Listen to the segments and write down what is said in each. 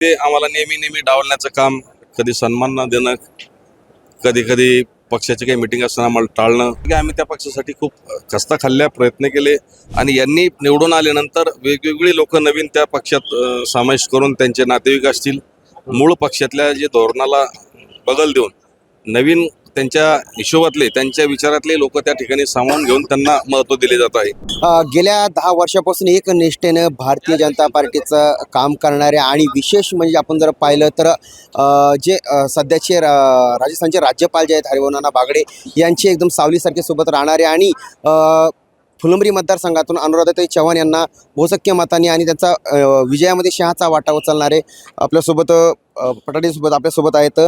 ते आम्हाला नेहमी नेहमी डावलण्याचं काम कधी सन्मान न देणं कधी कधी पक्षाची काही मिटिंग असताना आम्हाला टाळणं. की आम्ही त्या पक्षासाठी खूप खस्ता खाल्ल्या प्रयत्न केले. आणि यांनी निवडून आल्यानंतर वेगवेगळी लोक नवीन त्या पक्षात समावेश करून त्यांचे नातेवाईक असतील. मूळ पक्षातल्या जे धोरणाला बगल देऊन नवीन त्यांच्या हिशोबातले त्यांच्या विचारातले लोक त्या ठिकाणी सामावून घेऊन त्यांना महत्त्व दिले जात आहे. गेल्या दहा वर्षापासून एक निष्ठेनं भारतीय जनता पार्टीचं काम करणारे आणि विशेष म्हणजे आपण जर पाहिलं तर जे सध्याचे रा- राजस्थानचे राज्यपाल जे आहेत हरिवनाना बागडे यांचे एकदम सावलीसारखे सोबत राहणारे आणि फुलंबरी मतदारसंघातून अनुराधाताई चव्हाण यांना बहुसंख्य मतांनी आणि त्यांचा विजयामध्ये शहाचा वाटा उचलणारे आपल्यासोबत अ, आपल्यासोबत आहेत.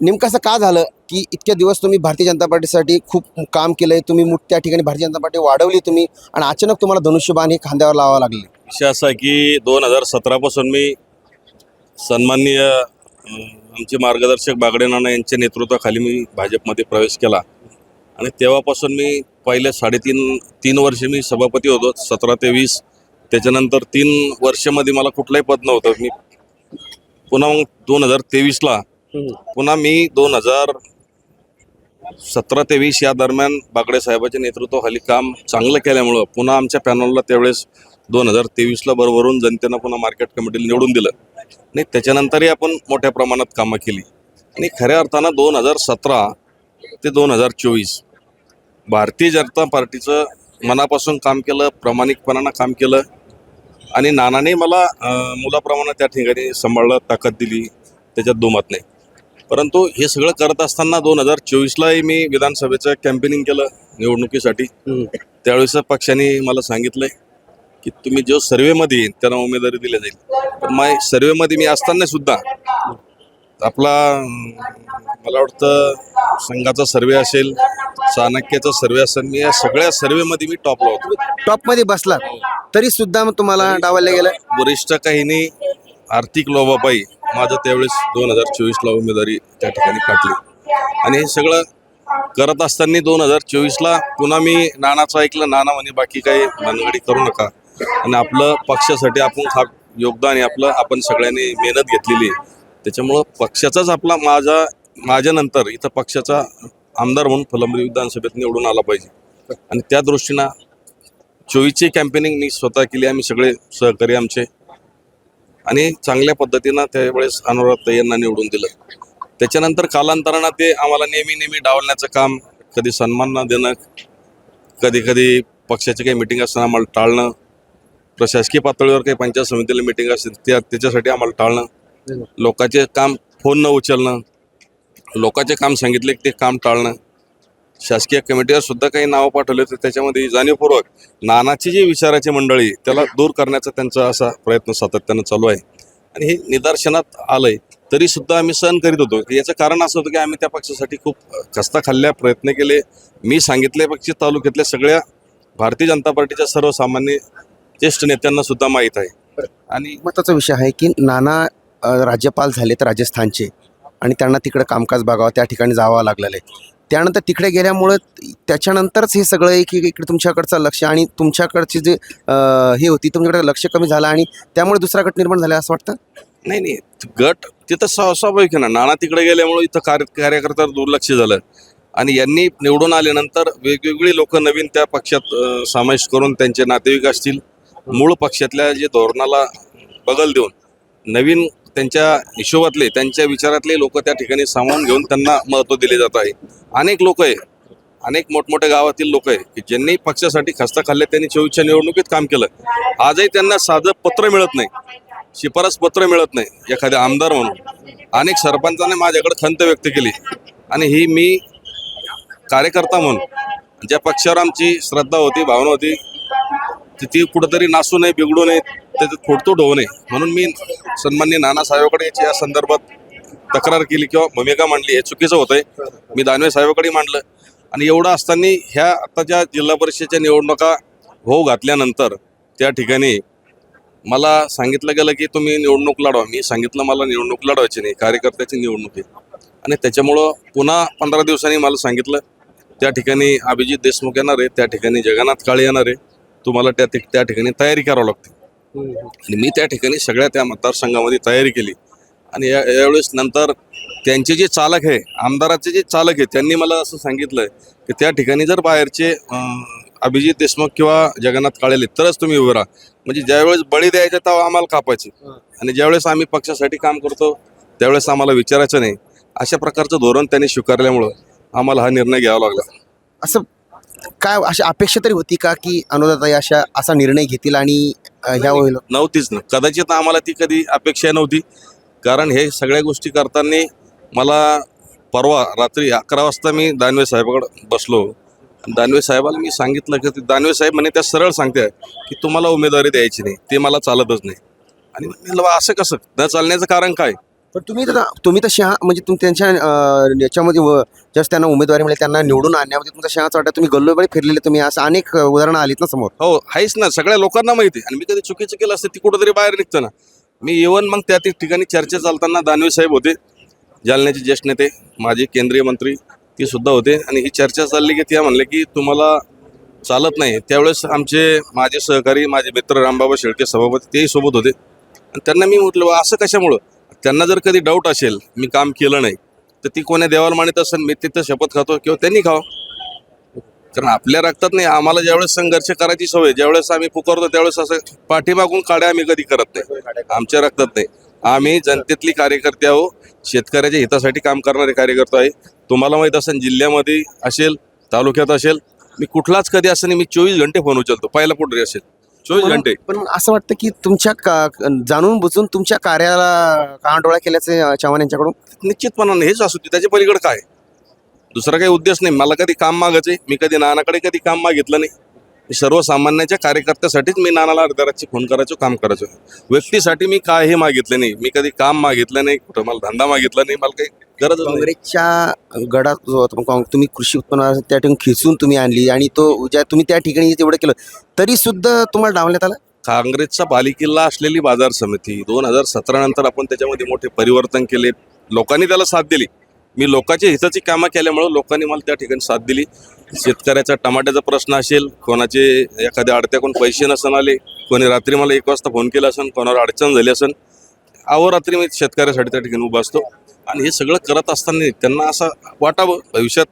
नेमकं असं का झालं की इतक्या दिवस तुम्ही भारतीय जनता पार्टीसाठी खूप काम केलं आहे तुम्ही मुठ त्या ठिकाणी भारतीय जनता पार्टी वाढवली तुम्ही आणि अचानक तुम्हाला धनुष्यबाण हे खांद्यावर लावावं लागले? विषय असा आहे की दोन हजार सतरापासून मी सन्माननीय आमचे मार्गदर्शक बागडे नाना यांच्या नेतृत्वाखाली मी भाजपमध्ये प्रवेश केला. आणि तेव्हापासून मी पहिले साडेतीन तीन वर्ष मी सभापती होतो सतरा ते वीस. त्याच्यानंतर तीन वर्षामध्ये मला कुठलंही पद नव्हतं. मी पुन्हा मग दोन हजार तेवीसला पुन्हा मी दोन हजार सतरा ते वीस या दरम्यान बागडे साहेबाच्या नेतृत्वाखाली काम चांगलं केल्यामुळं पुन्हा आमच्या पॅनलला त्यावेळेस दोन हजार तेवीसला बरोबरून जनतेनं पुन्हा मार्केट कमिटीला निवडून दिलं. आणि त्याच्यानंतरही आपण मोठ्या प्रमाणात कामं केली. आणि खऱ्या अर्थानं दोन हजार सतरा ते दोन हजार चोवीस भारतीय जनता पार्टीचं मनापासून काम केलं प्रामाणिकपणानं काम केलं. आणि नानाने मला मुलाप्रमाणे त्या ठिकाणी सांभाळलं ताकद दिली त्याच्यात दुमत नाही. परंतु हे सगळं करत असताना दोन हजार चोवीसलाही मी विधानसभेचं कॅम्पेनिंग केलं निवडणुकीसाठी. त्यावेळेस पक्षाने मला सांगितलंय की तुम्ही जो सर्वेमध्ये येईल त्यांना उमेदवारी दिली जाईल. पण मा सर्वेमध्ये मी असताना सुद्धा आपला मला वाटतं संघाचा सर्वे असेल चाणक्याचा सर्वे असेल मी या सगळ्या सर्वेमध्ये मी टॉपला होतो. टॉपमध्ये बसलात तरी सुद्धा मग तुम्हाला डावललं गेलं. वरिष्ठ काहींनी आर्थिक लोभापायी माझं त्यावेळेस दोन हजार चोवीसला उमेदवारी त्या ठिकाणी काढली आणि हे सगळं करत असताना दोन हजार चोवीसला पुन्हा मी नानाचं ऐकलं नाना म्हणे बाकी काही भानगडी करू नका. आणि आपलं पक्षासाठी आपण खा योगदान आहे आपलं आपण सगळ्यांनी मेहनत घेतलेली आहे. त्याच्यामुळं पक्षाचाच आपला माझा माझ्यानंतर इथं पक्षाचा आमदार म्हणून फलंबरी विधानसभेत निवडून आला पाहिजे. आणि त्या दृष्टीनं चोवीसची कॅम्पेनिंग मी स्वतः केली आम्ही सगळे सहकारी आमचे. आणि चांगल्या पद्धतीनं त्यावेळेस अनुराध यांना निवडून दिलं. त्याच्यानंतर कालांतरानं ते आम्हाला नेहमी नेहमी डावलण्याचं काम कधी सन्मान न देणं कधी कधी पक्षाची काही मिटिंग असताना आम्हाला टाळणं प्रशासकीय पातळीवर काही पंचायत समितीला मिटिंग असेल त्या त्याच्यासाठी आम्हाला टाळणं लोकांचे काम फोन न उचलणं लोकांचे काम सांगितले की ते काम टाळणं शासकीय कमिटीवर सुद्धा काही नावं पाठवले तर त्याच्यामध्ये जाणीवपूर्वक नानाची जी विचाराची मंडळी त्याला दूर करण्याचा त्यांचा असा प्रयत्न सातत्यानं चालू आहे. आणि हे निदर्शनात आलंय तरी सुद्धा आम्ही सहन करीत होतो. याचं कारण असं होतं की आम्ही त्या पक्षासाठी खूप खस्ता खाल्ल्या प्रयत्न केले. मी सांगितले पक्ष तालुक्यातल्या सगळ्या भारतीय जनता पार्टीच्या सर्वसामान्य ज्येष्ठ नेत्यांना सुद्धा माहीत आहे. आणि महत्त्वाचा विषय आहे की नाना राज्यपाल झालेत राजस्थानचे. आणि त्यांना तिकडं कामकाज बघावं त्या ठिकाणी जावं लागलेलं आहे. त्यानंतर तिकडे गेल्यामुळं त्याच्यानंतरच हे सगळं एक इकडे तुमच्याकडचं लक्ष आणि तुमच्याकडची जे हे होती तुमच्याकडे लक्ष कमी झालं आणि त्यामुळे दुसरा गट निर्माण झाला असं वाटतं? नाही नाही. गट तिथं स्वाभाविक आहे ना. नाना तिकडे गेल्यामुळे इथं कार्य कार्यकर्त्यावर दुर्लक्ष झालं. आणि यांनी निवडून आल्यानंतर वेगवेगळी लोक नवीन त्या पक्षात समावेश करून त्यांचे नातेवाईक असतील मूळ पक्षातल्या जे धोरणाला बगल देऊन नवीन त्यांच्या हिशोबातले त्यांच्या विचारातले लोक त्या ठिकाणी सामावून घेऊन त्यांना महत्त्व दिले जात आहे. अनेक लोक आहे अनेक मोठमोठ्या गावातील लोक आहे की ज्यांनी पक्षासाठी खस्ता खाल्ले त्यांनी चोवीसच्या निवडणुकीत काम केलं. आजही त्यांना साधं पत्र मिळत नाही शिफारस पत्र मिळत नाही एखाद्या आमदार म्हणून. अनेक सरपंचाने माझ्याकडे खंत व्यक्त केली. आणि ही मी कार्यकर्ता म्हणून ज्या पक्षावर आमची श्रद्धा होती भावना होती तिथे ती कुठंतरी नासू नये बिघडू नये त्याच्यात खोडतोड होऊ नये. म्हणून मी सन्मान्य नानासाहेबाकडे याची या संदर्भात तक्रार केली किंवा भूमिका मांडली. हे चुकीचं होतंय. मी दानवे साहेबाकडे मांडलं. आणि एवढं असताना ह्या आत्ताच्या जिल्हा परिषदेच्या निवडणुका होऊ घातल्यानंतर त्या ठिकाणी मला सांगितलं गेलं की तुम्ही निवडणूक लढवा. मी सांगितलं मला निवडणूक लढवायची नाही. कार्यकर्त्याची निवडणूक आहे. आणि त्याच्यामुळं पुन्हा पंधरा दिवसांनी मला सांगितलं त्या ठिकाणी अभिजित देशमुख येणार आहे त्या ठिकाणी जगन्नाथ काळे येणार आहे. तुम्हाला त्या त्या ठिकाणी तयारी करावं लागते. आणि मी त्या ठिकाणी सगळ्या त्या मतदारसंघामध्ये तयारी केली. आणि या यावेळेस नंतर त्यांचे जे चालक आहे आमदाराचे जे चालक आहे त्यांनी मला असं सांगितलं की त्या ठिकाणी जर बाहेरचे अभिजित देशमुख किंवा जगन्नाथ काळेले तरच तुम्ही उभे राहा. म्हणजे ज्यावेळेस बळी द्यायचे तेव्हा आम्हाला कापायचे. आणि ज्यावेळेस आम्ही पक्षासाठी काम करतो त्यावेळेस आम्हाला विचारायचं नाही. अशा प्रकारचं धोरण त्यांनी स्वीकारल्यामुळं आम्हाला हा निर्णय घ्यावा लागला. असं काय अशी अपेक्षा तरी होती का की अनुदाताई अशा असा निर्णय घेतील आणि अ, ह्या होईल नव्हतीच ना. कदाचित आम्हाला ती कधी अपेक्षा नव्हती. कारण हे सगळ्या गोष्टी करताना मला परवा रात्री अकरा वाजता मी दानवे साहेबाकडे बसलो. दानवे साहेबाला मी सांगितलं की ते दानवे साहेब म्हणे त्या सरळ सांगते की तुम्हाला उमेदवारी द्यायची नाही. ते मला चालतच नाही. आणि मी म्हणलं "बा, असं कसं? न चालण्याचं कारण काय? पण तुम्ही तर तुम्ही तर शहा म्हणजे तुम त्यांच्या याच्यामध्ये व- जस्ट त्यांना उमेदवारी मिळेल त्यांना निवडून आणण्यामध्ये तुमचा शहाचा वाटा तुम्ही गल्लोबळी फिरलेले तुम्ही. असं अनेक उदाहरणं आलीत ना समोर. हो आहेच ना. सगळ्या लोकांना माहिती आहे. आणि मी कधी चुकीचं केलं असतं ती कुठंतरी बाहेर निघतं ना. मी येऊन मग त्या ठिकाणी चर्चा चालताना दानवे साहेब होते जालन्याचे ज्येष्ठ नेते माजी केंद्रीय मंत्री ते सुद्धा होते. आणि ही चर्चा चालली की त्या म्हणले की तुम्हाला चालत नाही. त्यावेळेस आमचे माझे सहकारी माझे मित्र रामबाबा शेळके सभापती तेही सोबत होते. आणि त्यांना मी म्हटलं "बा, असं कशामुळं? त्यांना जर कधी डाऊट असेल मी काम केलं नाही तर ती कोण्या देवाला मानित असेल मी तिथं शपथ खातो किंवा त्यांनी खावं. कारण आपल्या रक्तात नाही आम्हाला ज्यावेळेस संघर्ष करायची सवय ज्यावेळेस आम्ही पुकारतो त्यावेळेस असं पाठीमागून काड्या आम्ही कधी करत नाही. आमच्या रक्तात नाही. आम्ही जनतेतली कार्यकर्ते आहो शेतकऱ्याच्या हितासाठी काम करणारे कार्यकर्ते आहे. तुम्हाला माहीत असेल जिल्ह्यामध्ये असेल तालुक्यात असेल मी कुठलाच कधी असं नाही मी चोवीस घंटे फोन उचलतो पहिला पुढे असेल. चोवीस घंटे पण मग असं वाटतं की तुमच्या का- जाणून बुजून तुमच्या कार्याला कानडोळा केल्याचे अ, चव्हाण यांच्याकडून? निश्चितपणाने हेच असू दे त्याच्या पलीकडे काय? दुसरा काही उद्देश नाही. मला कधी काम मागायचे मी कधी नानाकडे कधी काम मागितलं नाही. मी सर्वसामान्याच्या कार्यकर्त्यासाठीच मी नानाला अर्धराची फोन करायचो काम करायचो. व्यक्तीसाठी मी काहीही मागितलं नाही. मी कधी काम मागितलं नाही कुठं मला धंदा मागितला नाही मला काही गरज काँग्रेसच्या गडात जो होता तुम्ही कृषी उत्पन्न त्या ठिकाणी खिचून तुम्ही आणली आणि तो ज्या तुम्ही त्या ठिकाणी तेवढं केलं तरी सुद्धा तुम्हाला डावण्यात आलं? काँग्रेसचा बालिकिल्ला असलेली बाजार समिती दोन हजार सतरा नंतर आपण त्याच्यामध्ये मोठे परिवर्तन केले. लोकांनी त्याला साथ दिली. मी लोकांच्या हिताची कामं केल्यामुळं लोकांनी मला त्या ठिकाणी साथ दिली. शेतकऱ्याचा टमाट्याचा प्रश्न असेल कोणाचे एखाद्या अडत्याकडून पैसे नसन आले कोणी रात्री मला एक वाजता फोन केला असेल कोणावर अडचण झाली असेल अहोरात्री मी शेतकऱ्यासाठी त्या ठिकाणी उभा असतो. आणि हे सगळं करत असताना त्यांना असं वाटावं भविष्यात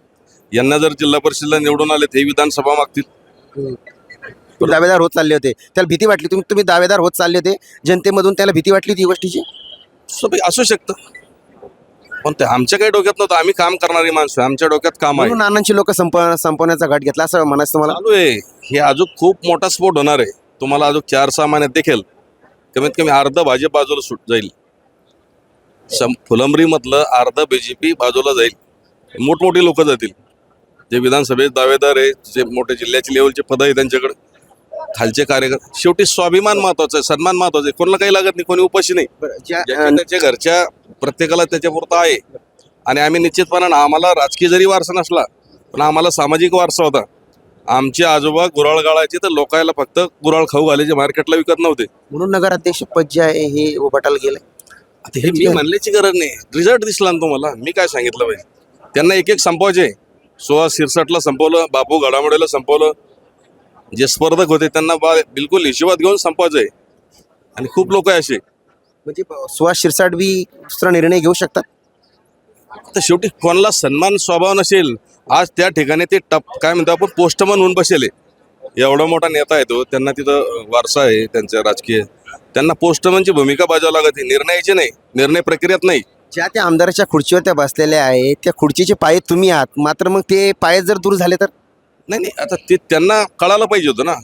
यांना जर जिल्हा परिषदेला निवडून आले ते विधानसभा मागतील. दावेदार होत चालले होते. त्याला भीती वाटली. तुम्ही तुम्ही दावेदार होत चालले होते. जनतेमधून त्याला भीती वाटली ती गोष्टीची? असू शकतं. पण ते आमच्या काही डोक्यात नव्हतं. आम्ही काम करणारी माणसं आहे. आमच्या डोक्यात काम आहे. नानांची लोक संप संपवण्याचा घाट घेतला असं म्हणायचं तुम्हाला? हे अजून खूप मोठा स्फोट होणार आहे. तुम्हाला अजून चार सहा महिन्यात देखील कमीत कमी अर्ध भाजप बाजूला सुट जाईल. सम फुलंब्रीमधलं अर्ध बीजेपी बाजूला जाईल. मोठमोठी लोक जातील. जे विधानसभेत दावेदार आहे जे मोठे जिल्ह्याचे लेवलचे पद आहे त्यांच्याकडे. खालचे कार्यकर्ते शेवटी स्वाभिमान महत्त्वाचा आहे सन्मान महत्त्वाचा आहे. कोणाला काही लागत नाही कोणी उपाशी नाही. त्याच्या घरच्या प्रत्येकाला त्याच्यापुरतं आहे. आणि आम्ही निश्चितपणानं आम्हाला राजकीय जरी वारसा नसला पण आम्हाला सामाजिक वारसा होता. आमचे आजोबा गुराळ गाळायचे तर लोकायला फक्त गुराळ खाऊ घालायचे मार्केटला विकत नव्हते. म्हणून नगराध्यक्ष पद जे आहे हे उभाटायला गेले आता हे मी म्हणण्याची गरज नाही. रिझल्ट दिसला ना तुम्हाला? मी काय सांगितलं पाहिजे त्यांना एक एक संपवायचे. सोळा सिरसटला संपवलं बापू घडामोडीला संपवलं. जे स्पर्धक होते त्यांना बा बिलकुल हिशोबात घेऊन संपवायचंय आणि खूप लोक आहे असे. म्हणजे सुहास शिरसाट बी दुसरा निर्णय घेऊ शकतात? तर शेवटी कोणाला सन्मान स्वभाव नसेल आज त्या ठिकाणी ते टप काय म्हणतो आपण पोस्टमन होऊन बसेले. एवढा मोठा नेता आहे तो त्यांना तिथं वारसा आहे त्यांचा राजकीय. त्यांना पोस्टमनची भूमिका बजावं लागते निर्णयाची नाही निर्णय प्रक्रियेत नाही. ज्या त्या आमदाराच्या खुर्चीवर त्या बसलेल्या आहेत त्या खुर्चीचे पाय तुम्ही आहात. मात्र मग ते पाय जर दूर झाले तर? नाही नाही आता ते त्यांना कळायला पाहिजे होतं ना.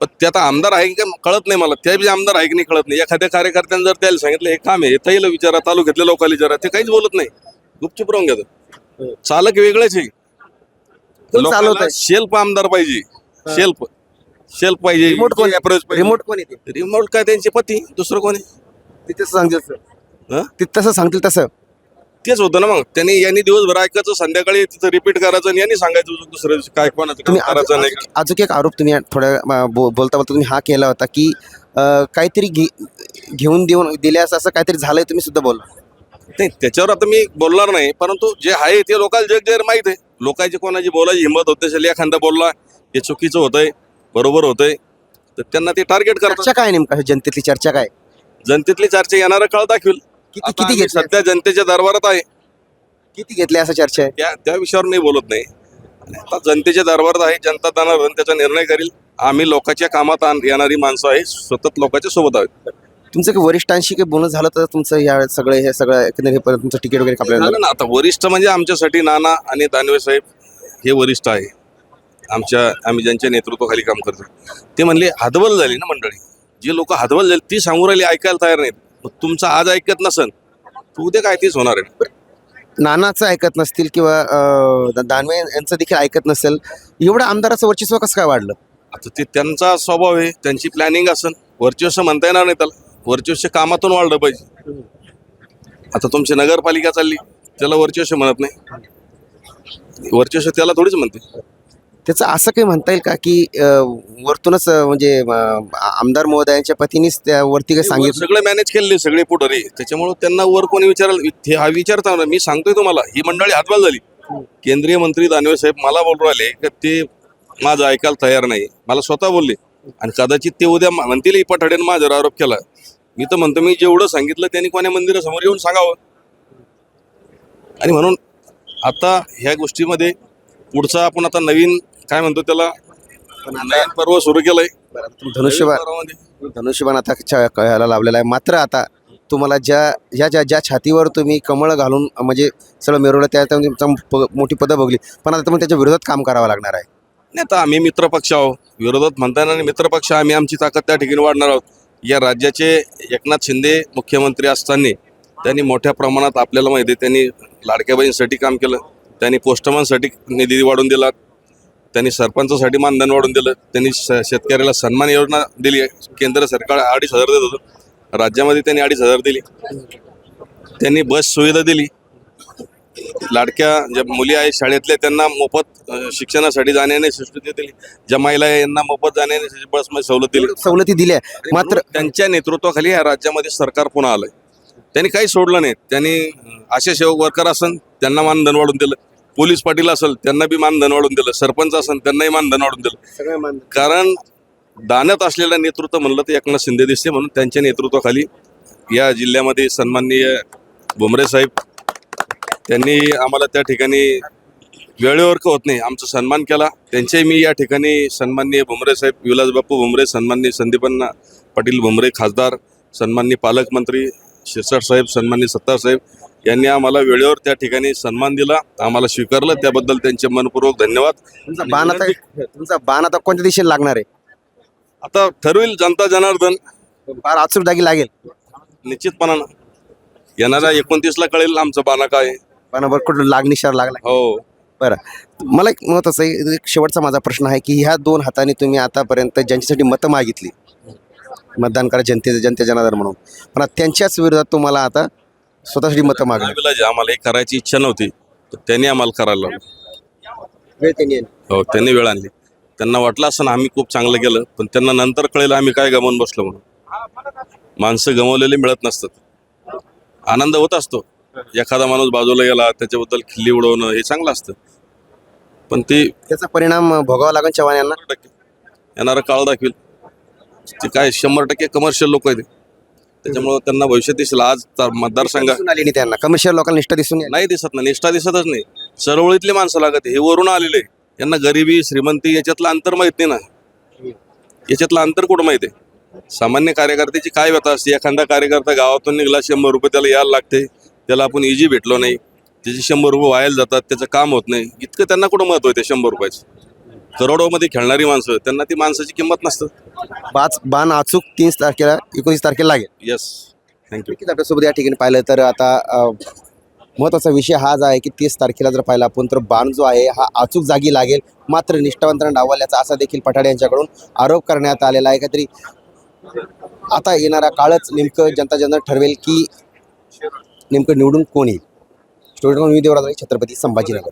पण ते आता आमदार आहे की काय कळत नाही मला. त्या बी आमदार आहे की नाही कळत नाही. एखाद्या कार्यकर्त्याने जर त्याला सांगितलं हे काम आहे ताईला विचारा तालुक्यातल्या लोकांना विचारा ते काहीच बोलत नाही. गुपचूप राहून घेतात. चालक वेगळेच आहे. लोकांना? शेल्फ आमदार पाहिजे. शेल्फ शेल्फ पाहिजे. रिमोट कोण पाहिजे. रिमोट कोण येते रिमोट काय त्यांचे पती? दुसरं कोणी ते तसं सांगतील सर हं? ते तसं सांगतील तसं. तेच होतं ना मग. त्यांनी यांनी दिवसभर ऐकायचं संध्याकाळी तिथं रिपीट करायचं आणि यांनी सांगायचं दुसऱ्या दिवशी काय कोणाचं काम तुम्ही करायचं नाही अजून अजून एक आरोप तुम्ही थोड्या अं, बो- बोलता बोलता तुम्ही हा केला होता की अं, काहीतरी घे- घेऊन देऊन दिल्यास असं काहीतरी झालंय तुम्ही सुद्धा बोलला नाही त्याच्यावर आता मी बोलणार नाही. परंतु जे आहे ते लोकांना जग जर माहीत आहे. लोकांची कोणाची बोलायची हिंमत होते असेल एखादा बोलला हे चुकीचं होतंय बरोबर होतंय तर त्यांना ते टार्गेट करतात. चर्चा काय नेमका? जनतेतली चर्चा काय? जनतेतली चर्चा येणारा काळ दाखवेल. किती आता किती आम्ही सध्या जनतेच्या दरबारात आहे. किती घेतल्या असं चर्चा आहे? त्या त्या विषयावर नाही बोलत नाही. आता जनतेच्या दरबारात आहे जनता दानावर त्याचा निर्णय करील. आम्ही लोकांच्या कामात आण- येणारी माणसं आहे सतत लोकांच्या सोबत आहोत. तुमचं काही वरिष्ठांशी काही बोलणं झालं तर तुमचं या सगळे हे सगळं एकंदरीत हे परत तुमचं तिकीट वगैरे कापलं झालं ना आता वरिष्ठ म्हणजे आमच्यासाठी नाना आणि दानवे साहेब हे वरिष्ठ आहे. आमच्या आम्ही ज्यांच्या नेतृत्वाखाली काम करतो. ते म्हणले हातबल झाली ना मंडळी. जी लोक हातबल झाली ती सांगू राहिली ऐकायला तयार नाहीत. मग तुमचं आज ऐकत नसन तर उद्या काय तेच होणार आहे? नानाचं ऐकत नसतील किंवा अं, दानवे यांचं देखील ऐकत नसेल एवढं आमदाराचं वर्चस्व कसं काय वाढलं? आता ते त्यांचा स्वभाव आहे त्यांची प्लॅनिंग असन. वर्चस्व म्हणता येणार नाही त्याला. वर्चस्व कामातून वाढलं पाहिजे. आता तुमची नगरपालिका चालली त्याला वर्चस्व म्हणत नाही. वर्चस्व त्याला थोडीच म्हणते. त्याचं असं काही म्हणता येईल का की वरतूनच म्हणजे आमदार महोदयांच्या पतीनेच त्यावरती काही सांगितलं? सगळे मॅनेज केलेले सगळे पुढारी त्याच्यामुळे त्यांना वर कोणी विचाराल हे विचारता मी सांगतोय तुम्हाला ही मंडळी हातबाल झाली. केंद्रीय मंत्री दानवे साहेब मला बोलू राहिले की ते माझं ऐकायला तयार नाही. मला स्वतः बोलले. आणि कदाचित ते उद्या म्हणतील पठाड्यानं माझ्यावर आरोप केला. मी तर म्हणतो मी जेवढं सांगितलं त्यांनी कोण्या मंदिरासमोर येऊन सांगावं. आणि म्हणून आता ह्या गोष्टीमध्ये पुढचा आपण आता नवीन काय म्हणतो त्याला नवीन पर्व सुरू केलंय. धनुष्यबाण धनुष्यबाण आता ह्याला लावलेला आहे. मात्र आता तुम्हाला ज्या ज्या ज्या ज्या छातीवर तुम्ही कमळ घालून म्हणजे सगळं मिरवलं त्या मोठी पदं बघली पण आता तुम्हाला त्याच्या विरोधात काम करावं लागणार आहे. नाही आता आम्ही मित्रपक्ष आहोत. विरोधात म्हणता येणार नाही मित्रपक्ष आम्ही आमची ताकद त्या ठिकाणी वाढणार आहोत. या राज्याचे एकनाथ शिंदे मुख्यमंत्री असताना त्यांनी मोठ्या प्रमाणात आपल्याला माहिती आहे त्यांनी लाडक्याबाईंसाठी काम केलं त्यांनी पोस्टमनसाठी निधी वाढवून दिला त्यांनी सरपंचासाठी मानधन वाढवून दिलं त्यांनी श- शेतकऱ्याला सन्मान योजना दिली केंद्र सरकार अडीच हजार देत होतं राज्यामध्ये त्यांनी अडीच हजार दिली. त्यांनी बस सुविधा दिली लाडक्या ज्या मुली आहेत शाळेतल्या त्यांना मोफत शिक्षणासाठी जाण्याने सुविधा दिली ज्या महिला आहे यांना मोफत जाण्याने बसमध्ये सवलत दिली. सवलती दिल्या मात्र त्यांच्या नेतृत्वाखाली या राज्यामध्ये सरकार पुन्हा आलंय. त्यांनी काही सोडलं नाही. त्यांनी आशा सेवक वर्कर असन त्यांना मानधन वाढून दिलं. पोलीस पाटील असेल त्यांना बी मानधन वाढून दिलं. सरपंच असेल त्यांनाही मानधन वाढून दिलं. मान कारण दाण्यात असलेलं नेतृत्व म्हणलं तर एकनाथ शिंदे दिसते म्हणून त्यांच्या नेतृत्वाखाली या जिल्ह्यामध्ये सन्माननीय भुमरे साहेब त्यांनी आम्हाला त्या ठिकाणी वेळेवर का होत नाही. आमचा सन्मान केला. त्यांच्याही मी या ठिकाणी सन्माननीय भुमरे साहेब विलास बापू भुमरे सन्माननीय संदीपन्ना पाटील भुमरे खासदार सन्माननीय पालकमंत्री शिरसाट साहेब सन्माननीय सत्तार साहेब यांनी आम्हाला वेळेवर त्या ठिकाणी सन्मान दिला. आम्हाला स्वीकारलं. त्याबद्दल त्यांचे मनपूर्वक धन्यवाद. तुमचा बाण आता तुमचा बाण आता कोणत्या दिशेला लागणार आहे? आता ठरवेल जनता जनार्दन. फार आचूक जागी लागेल. निश्चितपणानं. येणाऱ्या एकोणतीसला कळेल आमचं बाणा काय आहे. बाणावर कुठं लागनिशार लागला. हो. बरं. मला एक महत्वाचं आहे एक शेवटचा माझा प्रश्न आहे की ह्या दोन हाताने तुम्ही आतापर्यंत ज्यांच्यासाठी मतं मागितली मतदान करा जनतेचं जनते जनार्दन म्हणून. पण आता त्यांच्याच विरोधात तुम्हाला आता स्वतःसाठी मतं मागणं. आम्हाला हे करायची इच्छा नव्हती तर त्यांनी आम्हाला करायला लावलं. वेळ त्यांनी. हो त्यांनी वेळ आणली. त्यांना वाटलं असं आम्ही खूप चांगलं केलं पण त्यांना नंतर कळेल आम्ही काय गमावून बसलो म्हणून. माणसं गमावलेली मिळत नसतात. आनंद होत असतो. एखादा माणूस बाजूला गेला त्याच्याबद्दल खिल्ली उडवणं हे चांगलं असतं. पण ते त्याचा परिणाम भोगावा लागेल चव्हाण यांना? शंभर टक्के. येणारा काळ दाखवेल. ते काय शंभर टक्के कमर्शियल लोक आहेत. त्याच्यामुळं त्यांना भविष्यात दिसेल. आज तर मतदारसंघ दिसून आली नाही त्यांना. कमर्शियल लोकांना निष्ठा दिसून. नाही दिसत ना. निष्ठा दिसतच नाही. चळवळीतले माणसं लागत हे वरून आलेले यांना गरिबी श्रीमंती याच्यातलं अंतर माहीत नाही ना. याच्यातलं अंतर कुठं माहिती आहे? सामान्य कार्यकर्त्याची काय व्यथा असते? एखादा कार्यकर्ता गावातून निघाला शंभर रुपये त्याला यायला लागते. त्याला आपण इजी भेटलो नाही. त्याचे शंभर रुपये वायाला जातात त्याचं काम होत नाही. इतकं त्यांना कुठं महत्त्व आहे ते शंभर रुपयाचं? करोडोमध्ये खेळणारी माणसं त्यांना ती माणसाची किंमत नसतं. पाच बाण अचूक तीन तारखेला एकोणीस तारखेला लागेल. येस थँक्यू नक्कीच आपल्यासोबत या ठिकाणी पाहिलं तर आता अ, महत्त्वाचा विषय हाच आहे की तीस तारखेला जर पाहिला आपण तर बाण जो आहे हा अचूक जागी लागेल. मात्र निष्ठावंतांना डावलल्याचा असा देखील पठाडे यांच्याकडून आरोप करण्यात आलेला आहे. काहीतरी आता येणारा काळच नेमकं जनता जनता ठरवेल की नेमकं निवडून कोण येईल? स्टोरी टाउन मी छत्रपती संभाजीनगर.